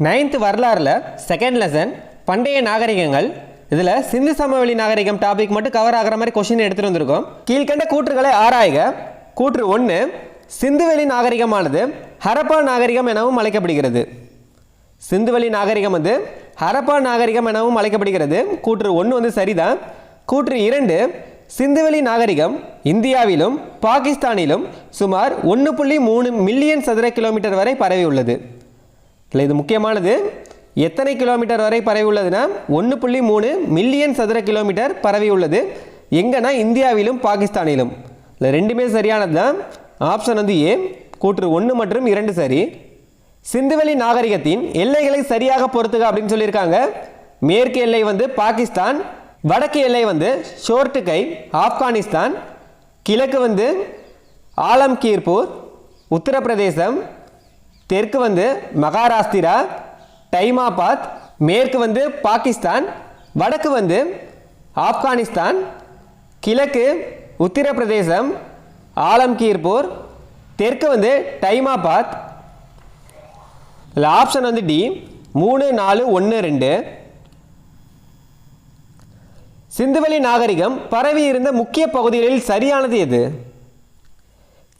Ninth வரலாறில் second lesson பண்டைய நாகரிகங்கள். இதில் சிந்து சமவெளி நாகரிகம் டாபிக் மட்டும் கவர் ஆகிற மாதிரி கொஷின் எடுத்துகிட்டு வந்திருக்கோம். கீழ்கண்ட கூற்றுகளை ஆராய்க. கூற்று ஒன்று சிந்துவெளி நாகரிகமானது ஹரப்பா நாகரிகம் எனவும் அழைக்கப்படுகிறது. சிந்துவெளி நாகரிகம் வந்து ஹரப்பா நாகரிகம் எனவும் அழைக்கப்படுகிறது. கூற்று ஒன்று வந்து சரிதான். கூற்று இரண்டு சிந்துவெளி நாகரிகம் இந்தியாவிலும் பாகிஸ்தானிலும் சுமார் ஒன்று புள்ளி மூணு மில்லியன் சதுர கிலோமீட்டர் வரை பரவி உள்ளது இல்லை இது முக்கியமானது. எத்தனை கிலோமீட்டர் வரை பரவி உள்ளதுன்னா ஒன்று புள்ளி மூணு மில்லியன் சதுர கிலோமீட்டர் பரவி உள்ளது. எங்கன்னா இந்தியாவிலும் பாகிஸ்தானிலும். இல்லை ரெண்டுமே சரியானது தான். ஆப்ஷன் வந்து ஏ கூற்று ஒன்று மற்றும் இரண்டு சரி. சிந்துவெளி நாகரிகத்தின் எல்லைகளை சரியாக பொறுத்துக அப்படின்னு சொல்லியிருக்காங்க. மேற்கு எல்லை வந்து பாகிஸ்தான் வடக்கு எல்லை வந்து ஷோர்ட்டுகை ஆப்கானிஸ்தான் கிழக்கு வந்து ஆலம்கீர்பூர் உத்தரப்பிரதேசம் தெற்கு வந்து மகாராஷ்டிரா டைமாபாத் மேற்கு வந்து பாகிஸ்தான் வடக்கு வந்து ஆப்கானிஸ்தான் கிழக்கு உத்தரப்பிரதேசம் ஆலம்கீர்பூர் தெற்கு வந்து டைமாபாத் இதில் ஆப்ஷன் வந்து டி மூணு நாலு ஒன்று ரெண்டு. சிந்துவெளி நாகரிகம் பரவி இருந்த முக்கிய பகுதிகளில் சரியானது எது?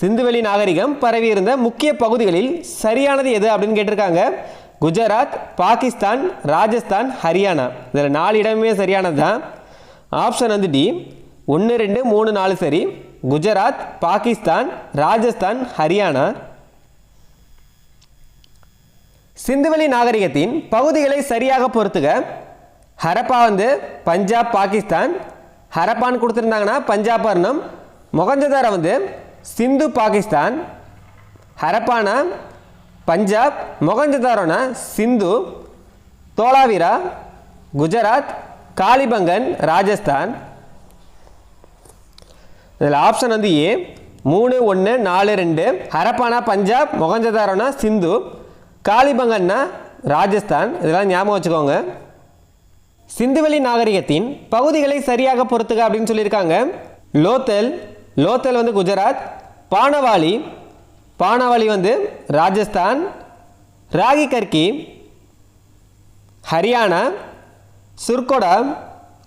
சிந்துவெளி நாகரிகம் பரவியிருந்த முக்கிய பகுதிகளில் சரியானது எது அப்படின்னு கேட்டிருக்காங்க. குஜராத் பாகிஸ்தான் ராஜஸ்தான் ஹரியானா. இதில் நாலு இடமே சரியானது தான். ஆப்ஷன் வந்து டி ஒன்று ரெண்டு மூணு நாலு சரி. குஜராத் பாகிஸ்தான் ராஜஸ்தான் ஹரியானா. சிந்துவெளி நாகரிகத்தின் பகுதிகளை சரியாக பொறுத்துக. ஹரப்பா வந்து பஞ்சாப் பாகிஸ்தான். ஹரப்பான்னு கொடுத்துருந்தாங்கன்னா பஞ்சாப் வரணும். மொகஞ்சதாரா வந்து சிந்து பாகிஸ்தான் ஹரப்பானா பஞ்சாப் மொகஞ்சதாரோனா சிந்து தோலாவிரா குஜராத் காளிபங்கன் ராஜஸ்தான். இதில் ஆப்ஷன் வந்து ஏ மூணு ஒன்று நாலு ரெண்டு ஹரப்பானா பஞ்சாப் மொகஞ்சதாரோனா சிந்து காளிபங்கன்னா ராஜஸ்தான். இதெல்லாம் ஞாபகம் வச்சுக்கோங்க. சிந்துவெளி நாகரிகத்தின் பகுதிகளை சரியாக பொறுத்துக அப்படின்னு சொல்லியிருக்காங்க. லோத்தல் லோத்தல் வந்து குஜராத் பானவாளி பானவாளி வந்து ராஜஸ்தான் ராகி கர்கி ஹரியானா சுர்கோடா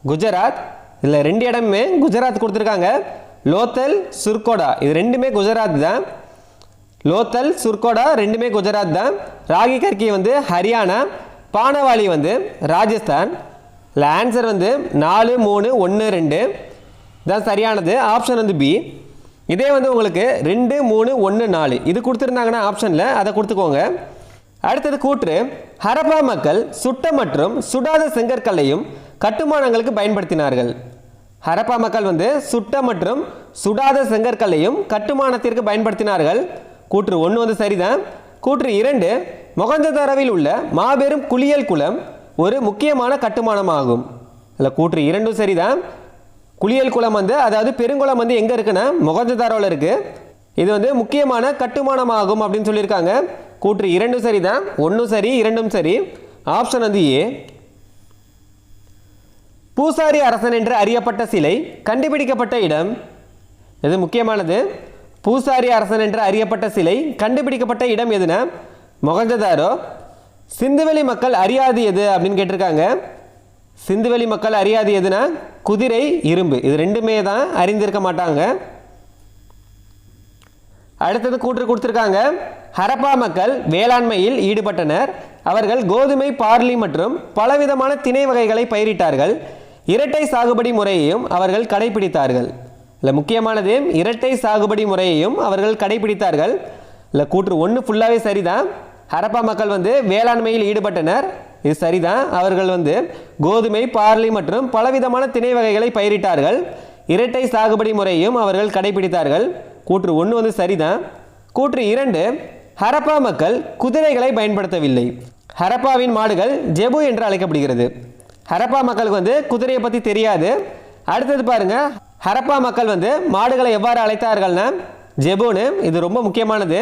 குஜராத். இதில் ரெண்டு இடமுமே குஜராத் கொடுத்துருக்காங்க. லோத்தல் சுர்கோடா. இது ரெண்டுமே குஜராத் தான். லோத்தல் சுர்கோடா ரெண்டுமே குஜராத் தான். ராகி கர்கி வந்து ஹரியானா பானவாளி வந்து ராஜஸ்தான். இல்லை ஆன்சர் வந்து நாலு மூணு ஒன்று ரெண்டு. தான் சரியானது. ஆப்ஷன் வந்து பி இதே வந்து உங்களுக்கு ரெண்டு மூணு ஒன்று நாலு. இது கொடுத்துருந்தாங்கன்னா ஆப்ஷனில் அதை கொடுத்துக்கோங்க. அடுத்தது கூற்று. ஹரப்பா மக்கள் சுட்ட மற்றும் சுடாத செங்கற்கல்லையும் கட்டுமானங்களுக்கு பயன்படுத்தினார்கள். ஹரப்பா மக்கள் வந்து சுட்ட மற்றும் சுடாத செங்கற்கல்லையும் கட்டுமானத்திற்கு பயன்படுத்தினார்கள். கூற்று ஒன்று வந்து சரிதான். கூற்று இரண்டு. மொகஞ்சதாராவில் உள்ள மாபெரும் குளியல் குளம் ஒரு முக்கியமான கட்டுமானமாகும். இல்லை கூற்று இரண்டும் சரிதான். குளியல் குளம் வந்து அதாவது பெருங்குளம் வந்து எங்கே இருக்குன்னா மொகஞ்சதாரோவில் இருக்குது இது வந்து முக்கியமான கட்டுமானமாகும் அப்படின்னு சொல்லியிருக்காங்க. கூற்று இரண்டும் சரி தான். ஒன்றும் சரி இரண்டும் சரி. ஆப்ஷன் வந்து ஏ பூசாரி அரசன் என்று அறியப்பட்ட சிலை கண்டுபிடிக்கப்பட்ட இடம். இது முக்கியமானது? பூசாரி அரசன் என்று அறியப்பட்ட சிலை கண்டுபிடிக்கப்பட்ட இடம் எதுனா? மொகஞ்சதாரோ சிந்துவெளி மக்கள் அறியாது எது அப்படின்னு கேட்டிருக்காங்க. சிந்துவெளி மக்கள் அறியாது எதுனா? குதிரை இரும்பு. இது ரெண்டுமே தான் அறிந்திருக்க மாட்டாங்க. அடுத்தது கூற்று கொடுத்துருக்காங்க. ஹரப்பா மக்கள் வேளாண்மையில் ஈடுபட்டனர். அவர்கள் கோதுமை பார்லி மற்றும் பலவிதமான திணை வகைகளை பயிரிட்டார்கள். இரட்டை சாகுபடி முறையையும் அவர்கள் கடைபிடித்தார்கள். இல்லை முக்கியமானது இரட்டை சாகுபடி முறையையும் அவர்கள் கடைபிடித்தார்கள். இல்லை கூற்று ஒன்று ஃபுல்லாகவே சரிதான். ஹரப்பா மக்கள் வந்து வேளாண்மையில் ஈடுபட்டனர். இது சரிதான். அவர்கள் வந்து கோதுமை பார்லி மற்றும் பலவிதமான திணை வகைகளை பயிரிட்டார்கள். இரட்டை சாகுபடி முறையையும் அவர்கள் கடைபிடித்தார்கள். கூற்று ஒன்று வந்து சரிதான். கூற்று இரண்டு ஹரப்பா மக்கள் குதிரைகளை பயன்படுத்தவில்லை. ஹரப்பாவின் மாடுகள் ஜெபு என்று அழைக்கப்படுகிறது. ஹரப்பா மக்களுக்கு வந்து குதிரையை பற்றி தெரியாது. அடுத்தது பாருங்க ஹரப்பா மக்கள் வந்து மாடுகளை எவ்வாறு அழைத்தார்கள்னா ஜெபுன்னு இது ரொம்ப முக்கியமானது.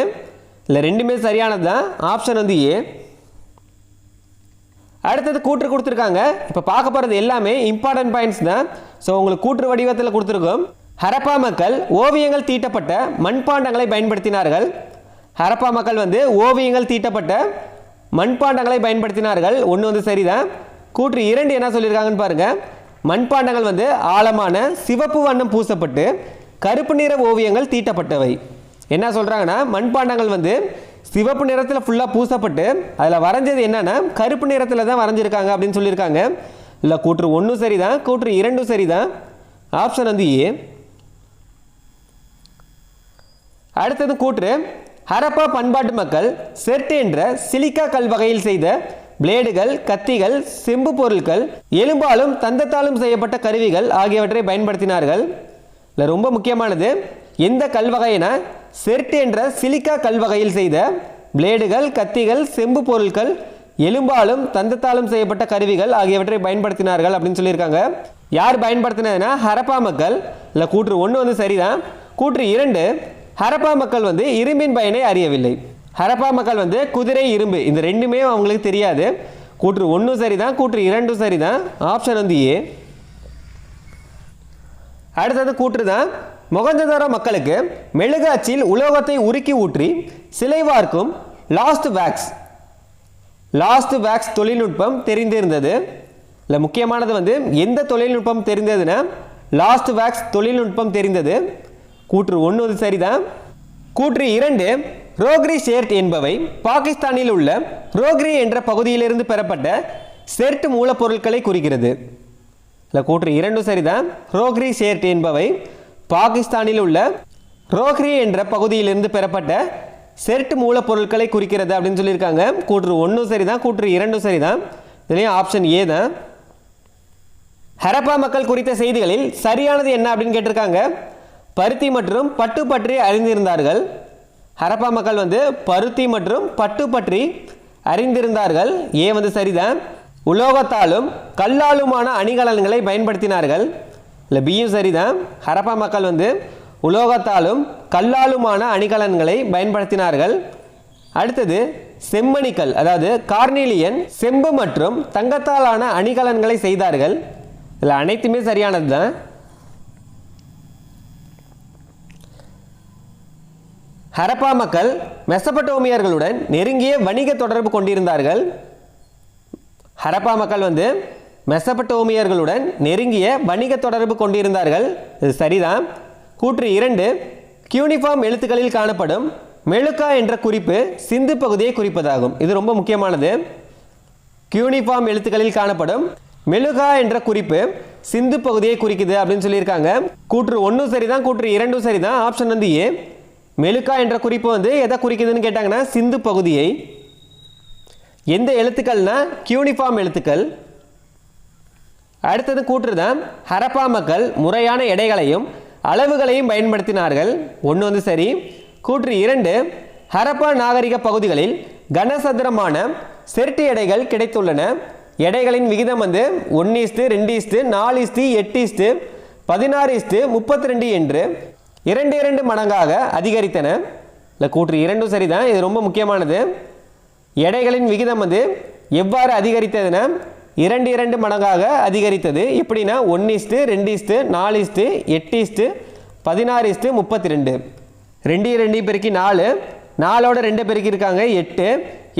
இல்லை ரெண்டுமே சரியானது தான் ஆப்ஷன் வந்து ஏ. அடுத்தது கூற்று கொடுத்துருக்காங்க. இப்போ பார்க்க போகிறது எல்லாமே இம்பார்ட்டன்ட் பாயிண்ட்ஸ் தான். ஸோ உங்களுக்கு கூற்று வடிவத்தில் கொடுத்துருக்கோம். ஹரப்பா மக்கள் ஓவியங்கள் தீட்டப்பட்ட மண்பாண்டங்களை பயன்படுத்தினார்கள். ஹரப்பா மக்கள் வந்து ஓவியங்கள் தீட்டப்பட்ட மண்பாண்டங்களை பயன்படுத்தினார்கள். ஒன்று வந்து சரிதான். கூற்று இரண்டு என்ன சொல்லியிருக்காங்கன்னு பாருங்க. மண்பாண்டங்கள் வந்து ஆழமான சிவப்பு வண்ணம் பூசப்பட்டு கருப்பு நிற ஓவியங்கள் தீட்டப்பட்டவை. என்ன சொல்கிறாங்கன்னா மண்பாண்டங்கள் வந்து சிவப்பு நிறத்தில் ஃபுல்லாக பூசப்பட்டு அதில் வரைஞ்சது என்னென்னா கருப்பு நிறத்தில் தான் வரைஞ்சிருக்காங்க அப்படின்னு சொல்லியிருக்காங்க. இல்லை கூற்று ஒன்றும் சரி தான் கூற்று இரண்டும் சரி தான் ஆப்ஷன் வந்து ஏ அடுத்தது கூற்று ஹரப்பா பண்பாட்டு மக்கள் செர்ட் என்ற சிலிக்கா கல் வகையில் செய்த பிளேடுகள் கத்திகள் செம்பு பொருட்கள் எலும்பாலும் தந்தத்தாலும் செய்யப்பட்ட கருவிகள் ஆகியவற்றை பயன்படுத்தினார்கள். இல்லை ரொம்ப முக்கியமானது இந்த கல்வகையின செர்ட் என்ற சிலிக்கா கல்வகையில் செய்த பிளேடுகள் கத்திகள் செம்பு பொருட்கள் எலும்பாலும் தந்தத்தாலும் செய்யப்பட்ட கருவிகள் ஆகியவற்றை பயன்படுத்தினார்கள் அப்படின்னு சொல்லியிருக்காங்க. யார் பயன்படுத்தினதுன்னா ஹரப்பா மக்கள். இல்லை கூற்று ஒன்று வந்து சரிதான். கூற்று இரண்டு ஹரப்பா மக்கள் வந்து இரும்பின் பயனை அறியவில்லை. ஹரப்பா மக்கள் வந்து குதிரை இரும்பு இந்த ரெண்டுமே அவங்களுக்கு தெரியாது. கூற்று ஒன்றும் சரிதான் கூற்று இரண்டும் சரிதான். ஆப்ஷன் வந்து ஏ அடுத்தது கூற்று தான் மொகஞ்சதார மக்களுக்கு மெழுகாச்சியில் உலோகத்தை உருக்கி ஊற்றி சிலை வார்க்கும் லாஸ்ட் வேக்ஸ் லாஸ்ட் வேக்ஸ் தொழில்நுட்பம் தெரிந்திருந்தது. இல்லை முக்கியமானது வந்து எந்த தொழில்நுட்பம் தெரிந்ததுன்னா லாஸ்ட் வேக்ஸ் தொழில்நுட்பம் தெரிந்தது. கூற்று ஒன்று சரிதான். கூற்று இரண்டு ரோக்ரி ஷேர்ட் என்பவை பாகிஸ்தானில் உள்ள ரோக்ரி என்ற பகுதியிலிருந்து பெறப்பட்ட செர்ட் மூலப்பொருட்களை குறிக்கிறது. இல்லை கூற்று இரண்டும் சரிதான். ரோக்ரி ஷேர்ட் என்பவை பாகிஸ்தானில் உள்ள ரோஹ்ரி என்ற பகுதியிலிருந்து பெறப்பட்ட செர்ட் மூலப்பொருட்களை குறிக்கிறது அப்படின்னு சொல்லியிருக்காங்க. கூற்று ஒன்றும் சரி தான் கூற்று இரண்டும் சரி தான் இதுலேயும் ஆப்ஷன் ஏ தான். ஹரப்பா மக்கள் குறித்த செய்திகளில் சரியானது என்ன அப்படின்னு கேட்டிருக்காங்க. பருத்தி மற்றும் பட்டு பற்றி அறிந்திருந்தார்கள். ஹரப்பா மக்கள் வந்து பருத்தி மற்றும் பட்டு பற்றி அறிந்திருந்தார்கள். ஏ வந்து சரிதான்? உலோகத்தாலும் கல்லாலுமான அணிகலன்களை பயன்படுத்தினார்கள். இல்லை பியும் சரிதான். ஹரப்பா மக்கள் வந்து உலோகத்தாலும் கல்லாலுமான அணிகலன்களை பயன்படுத்தினார்கள். அடுத்தது செம்மணிக்கல் அதாவது கார்னிலியன் செம்பு மற்றும் தங்கத்தாலான அணிகலன்களை செய்தார்கள். இதில் அனைத்துமே சரியானது தான் ஹரப்பா மக்கள் மெசபட்டோமியர்களுடன் நெருங்கிய வணிக தொடர்பு கொண்டிருந்தார்கள். ஹரப்பா மக்கள் வந்து மெசபட்டோமியர்களுடன் நெருங்கிய வணிக தொடர்பு கொண்டிருந்தார்கள். இது சரிதான். கூற்று இரண்டு கியூனிஃபார்ம் எழுத்துக்களில் காணப்படும் மெழுக்கா என்ற குறிப்பு சிந்து பகுதியை குறிப்பதாகும். இது ரொம்ப முக்கியமானது. கியூனிஃபார்ம் எழுத்துக்களில் காணப்படும் மெழுகா என்ற குறிப்பு சிந்து பகுதியை குறிக்குது அப்படின்னு சொல்லியிருக்காங்க. கூற்று ஒன்றும் சரிதான் கூற்று இரண்டும் சரிதான். ஆப்ஷன் வந்து ஏ. மெழுக்கா என்ற குறிப்பு வந்து எதை குறிக்குதுன்னு கேட்டாங்கன்னா சிந்து பகுதியை. எந்த எழுத்துக்கள்னா கியூனிஃபார்ம் எழுத்துக்கள். அடுத்தது கூற்றுதான் ஹரப்பா மக்கள் முறையான எடைகளையும் அளவுகளையும் பயன்படுத்தினார்கள். ஒன்று வந்து சரி. கூற்று இரண்டு ஹரப்பா நாகரிக பகுதிகளில் கனசதுரமான செருட்டு எடைகள் கிடைத்துள்ளன. எடைகளின் விகிதம் வந்து ஒன்று இஸ்து ரெண்டு இஸ்து நாலு இஸ்து எட்டு இஸ்து பதினாறு இஸ்து முப்பத்தி ரெண்டு என்று இரண்டு இரண்டு மடங்காக அதிகரித்தன. இல்லை கூற்று இரண்டும் சரிதான். இது ரொம்ப முக்கியமானது. எடைகளின் விகிதம் வந்து எவ்வாறு அதிகரித்ததுன்னா இரண்டு இரண்டு மடங்காக அதிகரித்தது. எப்படின்னா ஒன்று இஸ்ட்டு ரெண்டு இஸ்ட்டு நாலு இஸ்ட்டு எட்டு இஸ்ட்டு பதினாறு இஸ்ட்டு முப்பத்தி ரெண்டு ரெண்டு ரெண்டு பெருக்கி நாலு. நாலோட ரெண்டு பெருக்கி இருக்காங்க எட்டு.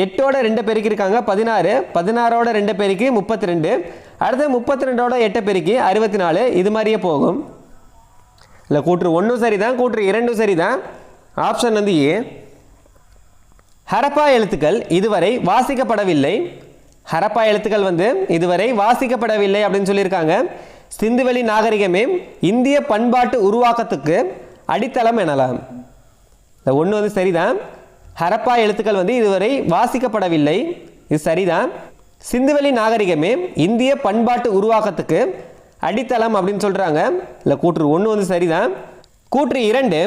எட்டோட ரெண்டு பெருக்கி இருக்காங்க பதினாறு. பதினாறோட ரெண்டு பெருக்கி முப்பத்தி ரெண்டு அடுத்து முப்பத்தி ரெண்டோட எட்டை பெருக்கி அறுபத்தி நாலு இது மாதிரியே போகும். இல்லை கூற்று ஒன்றும் சரிதான் கூற்று இரண்டும் சரிதான். ஆப்ஷன் வந்து ஏ. ஹரப்பா எழுத்துக்கள் இதுவரை வாசிக்கப்படவில்லை. ஹரப்பா எழுத்துக்கள் வந்து இதுவரை வாசிக்கப்படவில்லை அப்படின்னு சொல்லியிருக்காங்க. சிந்துவெளி நாகரிகமே இந்திய பண்பாட்டு உருவாக்கத்துக்கு அடித்தளம் எனலாம். இந்த ஒன்று வந்து சரிதான். ஹரப்பா எழுத்துக்கள் வந்து இதுவரை வாசிக்கப்படவில்லை. இது சரிதான். சிந்துவெளி நாகரிகமே இந்திய பண்பாட்டு உருவாக்கத்துக்கு அடித்தளம் அப்படின்னு சொல்கிறாங்க இல்லை கூற்று ஒன்று வந்து சரிதான். கூற்று இரண்டு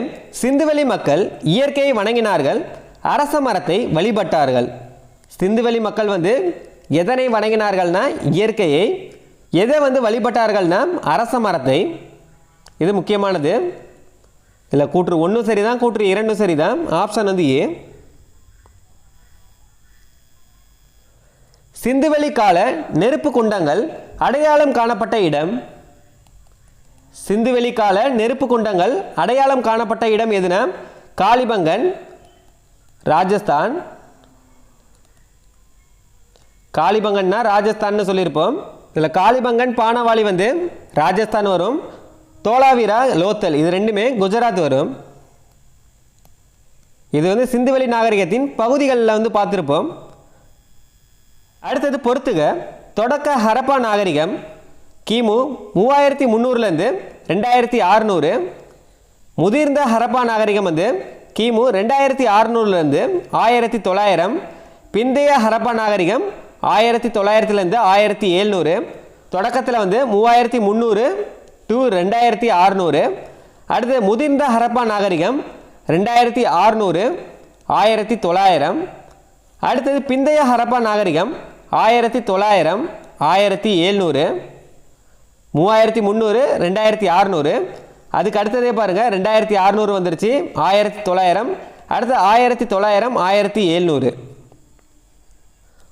சிந்துவெளி மக்கள் இயற்கையை வணங்கினார்கள் அரச மரத்தை வழிபட்டார்கள். சிந்துவெளி மக்கள் வந்து எதனை வணங்கினார்கள்னா இயற்கையை எதை வந்து வழிபட்டார்கள்னா அரச மரத்தை. இது முக்கியமானது. இல்லை கூற்று ஒன்றும் சரிதான் கூற்று இரண்டும் சரிதான். ஆப்ஷன் வந்து ஏ சிந்துவெளி கால நெருப்பு குண்டங்கள் அடையாளம் காணப்பட்ட இடம். சிந்துவெளி கால நெருப்பு குண்டங்கள் அடையாளம் காணப்பட்ட இடம் எதுனா? காளிபங்கன் ராஜஸ்தான். காளிபங்கன்னா ராஜஸ்தான்னு சொல்லியிருப்போம். இதில் காளிபங்கன் பானவாளி வந்து ராஜஸ்தான் வரும். தோலாவீரா லோத்தல் இது ரெண்டுமே குஜராத் வரும். இது வந்து சிந்துவெளி நாகரிகத்தின் பகுதிகளில் வந்து பார்த்துருப்போம். அடுத்தது பொறுத்துக. தொடக்க ஹரப்பா நாகரிகம் கிமு மூவாயிரத்தி முந்நூறுலேருந்து ரெண்டாயிரத்தி ஆறுநூறு முதிர்ந்த ஹரப்பா நாகரிகம் வந்து கிமு ரெண்டாயிரத்தி ஆறுநூறுலேருந்து ஆயிரத்தி தொள்ளாயிரம். பிந்தைய ஹரப்பா நாகரிகம் ஆயிரத்தி தொள்ளாயிரத்துலேருந்து ஆயிரத்தி எழுநூறு தொடக்கத்தில் வந்து மூவாயிரத்தி முந்நூறு டு ரெண்டாயிரத்தி ஆறுநூறு அடுத்து முதிர்ந்த ஹரப்பா நாகரிகம் ரெண்டாயிரத்தி ஆறுநூறு ஆயிரத்தி தொள்ளாயிரம் அடுத்தது பிந்தைய ஹரப்பா நாகரிகம் ஆயிரத்தி தொள்ளாயிரம் ஆயிரத்தி ஏழ்நூறு மூவாயிரத்தி முந்நூறு ரெண்டாயிரத்தி ஆறுநூறு அதுக்கு அடுத்ததே பாருங்கள் ரெண்டாயிரத்தி ஆறுநூறு வந்துருச்சு ஆயிரத்தி தொள்ளாயிரம் அடுத்து ஆயிரத்தி தொள்ளாயிரம் ஆயிரத்தி ஏழ்நூறு.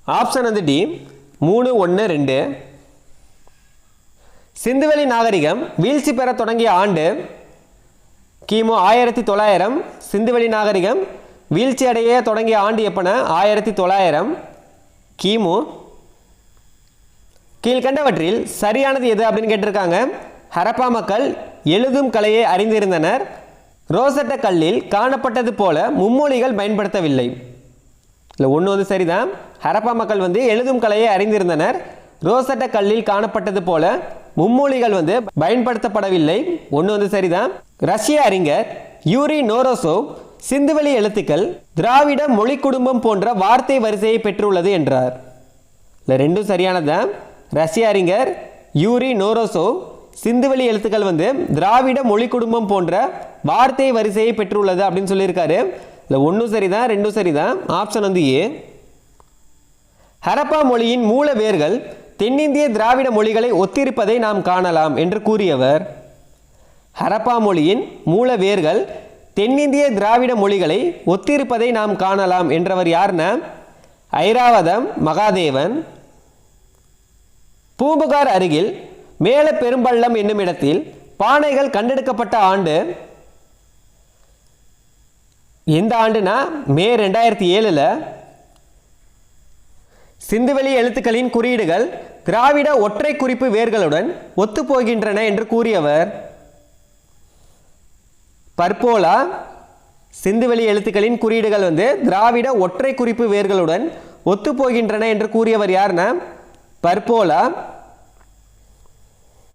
ஆப்ஷன் வந்து டி. மூணு ஒன்று ரெண்டு. சிந்துவெளி நாகரிகம் வீழ்ச்சி பெற தொடங்கிய ஆண்டு கிமு ஆயிரத்தி தொள்ளாயிரம். சிந்துவெளி நாகரிகம் வீழ்ச்சி அடைய தொடங்கிய ஆண்டு எப்பன? ஆயிரத்தி தொள்ளாயிரம். கிமு. கீழ்கண்டவற்றில் சரியானது எது அப்படின்னு கேட்டிருக்காங்க. ஹரப்பா மக்கள் எழுதும் கலையை அறிந்திருந்தனர். ரோசட்ட கல்லில் காணப்பட்டது போல மும்மொழிகள் பயன்படுத்தவில்லை. இல்லை ஒன்று வந்து சரிதான். ஹரப்பா மக்கள் வந்து எழுதும் கலையை அறிந்திருந்தனர். ரோசட்ட கல்லில் காணப்பட்டது போல மும்மொழிகள் வந்து பயன்படுத்தப்படவில்லை. ஒன்று வந்து சரிதான். ரஷ்ய அறிஞர் யூரி நோரோசோவ் சிந்துவெளி எழுத்துக்கள் திராவிட மொழி குடும்பம் போன்ற வார்த்தை வரிசையை பெற்றுள்ளது என்றார். இல்லை ரெண்டும் சரியானதுதான். ரஷ்ய அறிஞர் யூரி நோரோசோவ் சிந்துவெளி எழுத்துக்கள் வந்து திராவிட மொழி குடும்பம் போன்ற வார்த்தை வரிசையை பெற்றுள்ளது அப்படின்னு சொல்லியிருக்காரு. இல்லை ஒன்றும் சரிதான் ரெண்டும் சரிதான். ஆப்ஷன் வந்து ஏ ஹரப்பா மொழியின் மூல வேர்கள் தென்னிந்திய திராவிட மொழிகளை ஒத்திருப்பதை நாம் காணலாம் என்று கூறியவர். ஹரப்பா மொழியின் மூல வேர்கள் தென்னிந்திய திராவிட மொழிகளை ஒத்திருப்பதை நாம் காணலாம் என்றவர் யாருன்னா ஐராவதம் மகாதேவன். பூம்புகார் அருகில் மேல பெரும்பள்ளம் என்னும் இடத்தில் பானைகள் கண்டெடுக்கப்பட்ட ஆண்டு எந்த ஆண்டுனா மே ரெண்டாயிரத்தி ஏழில் சிந்துவெளி எழுத்துக்களின் குறியீடுகள் திராவிட ஒற்றை குறிப்பு வேர்களுடன் ஒத்துப்போகின்றன என்று கூறியவர் பர்போலா. சிந்துவெளி எழுத்துக்களின் குறியீடுகள் வந்து திராவிட ஒற்றை குறிப்பு வேர்களுடன் ஒத்துப்போகின்றன என்று கூறியவர் யாருன்னா பர்போலா.